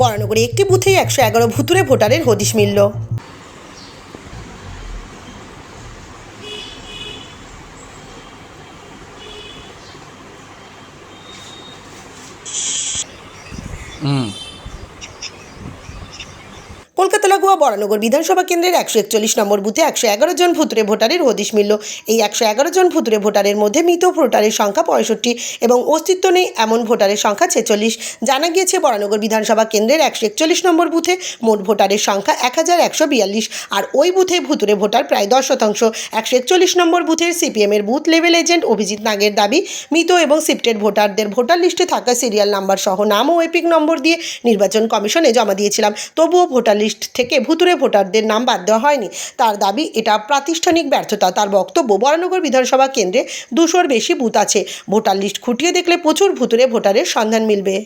বরানগরে একটি বুথেই একশো এগারো ভুতুরে ভোটারের হদিশ মিলল। কলকাতা লাগোয়া বরানগর বিধানসভা কেন্দ্রের একশো একচল্লিশ নম্বর বুথে একশো এগারো জন ভুতুরে ভোটারের হদিশ মিলল। এই একশো এগারো জন ভুতুরে ভোটারের মধ্যে মৃত ভোটারের সংখ্যা পঁয়ষট্টি এবং অস্তিত্ব নেই এমন ভোটারের সংখ্যা ছেচল্লিশ। জানা গিয়েছে বরানগর বিধানসভা কেন্দ্রের একশো একচল্লিশ নম্বর বুথে মোট ভোটারের সংখ্যা এক হাজার একশো বিয়াল্লিশ আর ওই বুথে ভুতুরে ভোটার প্রায় দশ শতাংশ। একশো একচল্লিশ নম্বর বুথের সিপিএমের বুথ লেভেল এজেন্ট অভিজিৎ নাগের দাবি, মৃত এবং শিফটেড ভোটারদের ভোটার লিস্টে থাকা সিরিয়াল নাম্বার সহ নাম ও এপিক নম্বর দিয়ে নির্বাচন কমিশনে জমা দিয়েছিলাম। তবুও ভোটার লিস্ট থেকে ভুতুরে ভোটারদের নাম বাদ দেওয়া হয়নি। তার দাবি, এটা প্রাতিষ্ঠানিক ব্যর্থতা। তার বক্তব্য, বরানগর বিধানসভা কেন্দ্রে দুশোর বেশি বুথ আছে। ভোটার লিস্ট খুঁটিয়ে দেখলে প্রচুর ভুতুরে ভোটারের সন্ধান মিলবে।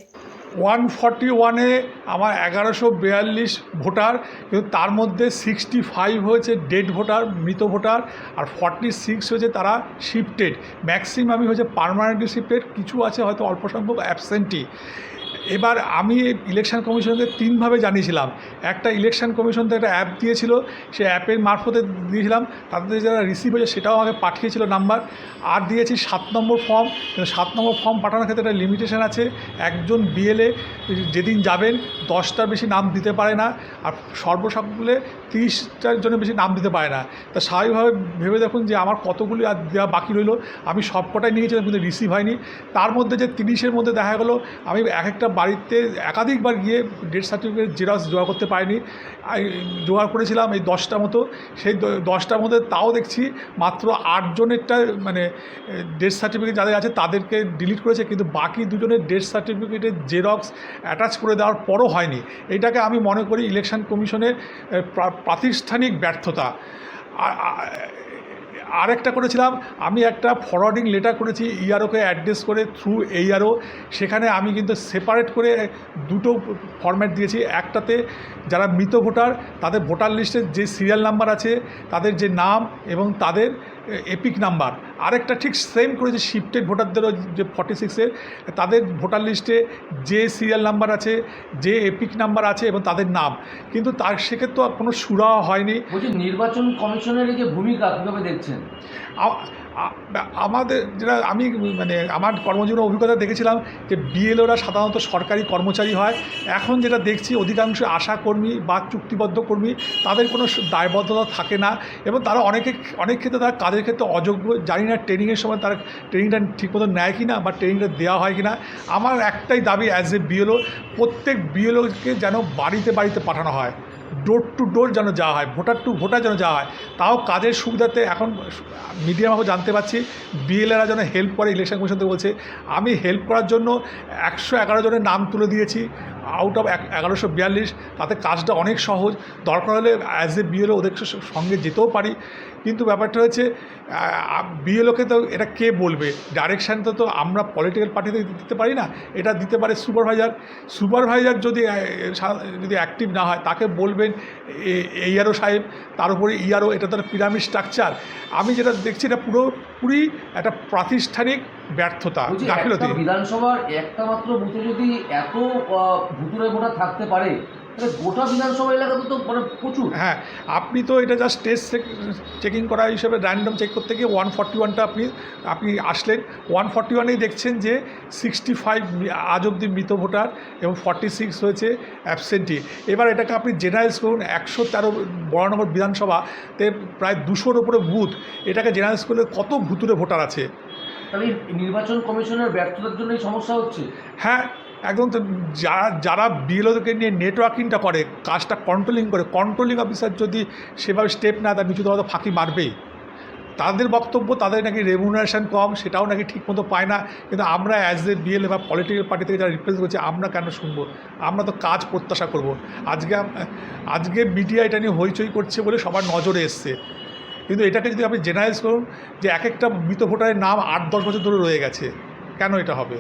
ওয়ান ফর্টি ওয়ানে আমার এগারোশো বিয়াল্লিশ ভোটার, কিন্তু তার মধ্যে সিক্সটি ফাইভ হয়েছে ডেড ভোটার, মৃত ভোটার, আর ফর্টি সিক্স হয়েছে তারা শিফটেড। ম্যাক্সিমামই হয়েছে পারমানেন্টলি শিফটেড, কিছু আছে হয়তো অল্প সংখ্যক অ্যাবসেন্টি এবার আমি ইলেকশন কমিশনকে তিনভাবে জানিয়েছিলাম। একটা ইলেকশন কমিশন তো একটা অ্যাপ দিয়েছিল, সেই অ্যাপের মারফতে দিয়েছিলাম তাদের যারা রিসিভ হয়েছে সেটাও আমাকে পাঠিয়েছিল নাম্বার আর দিয়েছি সাত নম্বর ফর্ম সাত নম্বর ফর্ম পাঠানোর ক্ষেত্রে একটা লিমিটেশন আছে। একজন বিএলএ যেদিন যাবেন, দশটার বেশি নাম দিতে পারে না, আর সর্বসকলে তিরিশটার জন্য বেশি নাম দিতে পারে না। তা স্বাভাবিকভাবে ভেবে দেখুন যে আমার কতগুলি আর দেওয়া বাকি রইল, আমি সবকটাই নিয়েছিলাম, কিন্তু রিসিভ হয়নি। তার মধ্যে যে তিরিশের মধ্যে দেখা গেলো, আমি এক একটা বাড়িতে একাধিকবার গিয়ে ডেথ সার্টিফিকেট জেরক্স জোগাড় করতে পারিনি। জোগাড় করেছিলাম এই দশটার মতো। সেই দশটার মধ্যে তাও দেখছি মাত্র আটজনেরটা মানে ডেথ সার্টিফিকেট যাদের আছে তাদেরকে ডিলিট করেছে, কিন্তু বাকি দুজনের ডেথ সার্টিফিকেটের জেরক্স অ্যাটাচ করে দেওয়ার পরও হয়নি। এটাকে আমি মনে করি ইলেকশন কমিশনের প্রাতিষ্ঠানিক ব্যর্থতা। আরেকটা করেছিলাম, আমি একটা ফরওয়ার্ডিং লেটার করেছি ইআরওকে অ্যাড্রেস করে থ্রু এইআরও সেখানে আমি কিন্তু সেপারেট করে দুটো ফরম্যাট দিয়েছি। একটাতে যারা মৃত ভোটার, তাদের ভোটার লিস্টের যে সিরিয়াল নাম্বার আছে, তাদের যে নাম এবং তাদের এপিক নাম্বার আরেকটা ঠিক সেম করেছে শিফটেড ভোটারদেরও যে ফর্টি সিক্সের তাদের ভোটার লিস্টে যে সিরিয়াল নাম্বার আছে যে এপিক নাম্বার আছে এবং তাদের নাম। কিন্তু তার সেক্ষেত্রে কোনো সুরাহ হয়নি। বলছি নির্বাচন কমিশনের এই যে ভূমিকা কীভাবে দেখছেন? আমাদের যেটা আমি মানে আমার কর্মজীবনের অভিজ্ঞতা দেখেছিলাম যে বিএলওরা সাধারণত সরকারি কর্মচারী হয়। এখন যেটা দেখছি অধিকাংশ আশা কর্মী বা চুক্তিবদ্ধ কর্মী, তাদের কোনো দায়বদ্ধতা থাকে না এবং তারা অনেকে, অনেক ক্ষেত্রে তারা কাজের ক্ষেত্রে অযোগ্য, জানি না ট্রেনিংয়ের সময় তারা ট্রেনিংটা ঠিকমতো নেয় কি না বা ট্রেনিংটা দেওয়া হয় কি না আমার একটাই দাবি অ্যাজ এ বিএলও প্রত্যেক বিএলওকে যেন বাড়িতে বাড়িতে পাঠানো হয়। ডোর টু ডোর যেন যাওয়া হয় ভোটার টু ভোটার যেন যাওয়া হয়, তাও কাজের সুবিধাতে এখন মিডিয়া আমাকে জানতে পারছি বিএলএরা যেন হেল্প করে ইলেকশন কমিশন থেকে বলছে, আমি হেল্প করার জন্য একশো এগারো জনের নাম তুলে দিয়েছি আউট অফ এগারোশো বিয়াল্লিশ, তাতে কাজটা অনেক সহজ। দরকার হলে অ্যাজ এ বিএলও ওদের সঙ্গে যেতেও পারি। কিন্তু ব্যাপারটা হচ্ছে বিএলওকে তো এটা কে বলবে? ডাইরেকশানটা তো আমরা পলিটিক্যাল পার্টিতে দিতে পারি না। এটা দিতে পারে সুপারভাইজার সুপারভাইজার যদি যদি অ্যাক্টিভ না হয়, তাকে বলবেন এইআরও সাহেব, তার উপরে ইআরও এটা তো একটা পিরামিড স্ট্রাকচার আমি যেটা দেখছি, এটা পুরোপুরি একটা প্রাতিষ্ঠানিক ব্যর্থতা গাফিলতি বিধানসভার একটা মাত্র বুথে যদি এত ভুতুরে ভোটার থাকতে পারে তাহলে গোটা বিধানসভা এলাকাতে তো মানে প্রচুর। হ্যাঁ আপনি তো এটা জাস্ট টেস্ট চেকিং করা হিসেবে র্যান্ডম চেক করতে গিয়ে ওয়ান ফর্টি ওয়ানটা আপনি আপনি আসলেন। ওয়ান ফর্টি ওয়ানেই দেখছেন যে সিক্সটি ফাইভ আজ অব্দি মৃত ভোটার এবং ফর্টি সিক্স হয়েছে অ্যাবসেন্টি এবার এটাকে আপনি জেনারেলস করুন একশো তেরো বরানগর বিধানসভাতে প্রায় দুশোর ওপরে বুথ এটাকে জেনারেলস করলে কত ভুতুরে ভোটার আছে? তাহলে নির্বাচন কমিশনের ব্যর্থতার জন্যই সমস্যা হচ্ছে। হ্যাঁ একদম তো যারা যারা বিএলওদেরকে নিয়ে নেটওয়ার্কিংটা করে, কাজটা কন্ট্রোলিং করে কন্ট্রোলিং অফিসার যদি সেভাবে স্টেপ না তার নিচু তো ফাঁকি মারবেই। তাদের বক্তব্য, তাদের নাকি রেমুনারেশন কম, সেটাও নাকি ঠিকমতো পায় না। কিন্তু আমরা অ্যাজ এ বিএল বা পলিটিক্যাল পার্টি থেকে যারা রিপ্রেজেন্ট করছে, আমরা কেন শুনব? আমরা তো কাজ প্রত্যাশা করব। আজকে আজকে মিডিয়া এটা নিয়ে হইচই করছে বলে সবার নজরে এসছে। কিন্তু এটাকে যদি আপনি জেনারেলাইজ করুন যে এক একটা মৃত ভোটারের নাম আট দশ বছর ধরে রয়ে গেছে, কেন এটা হবে?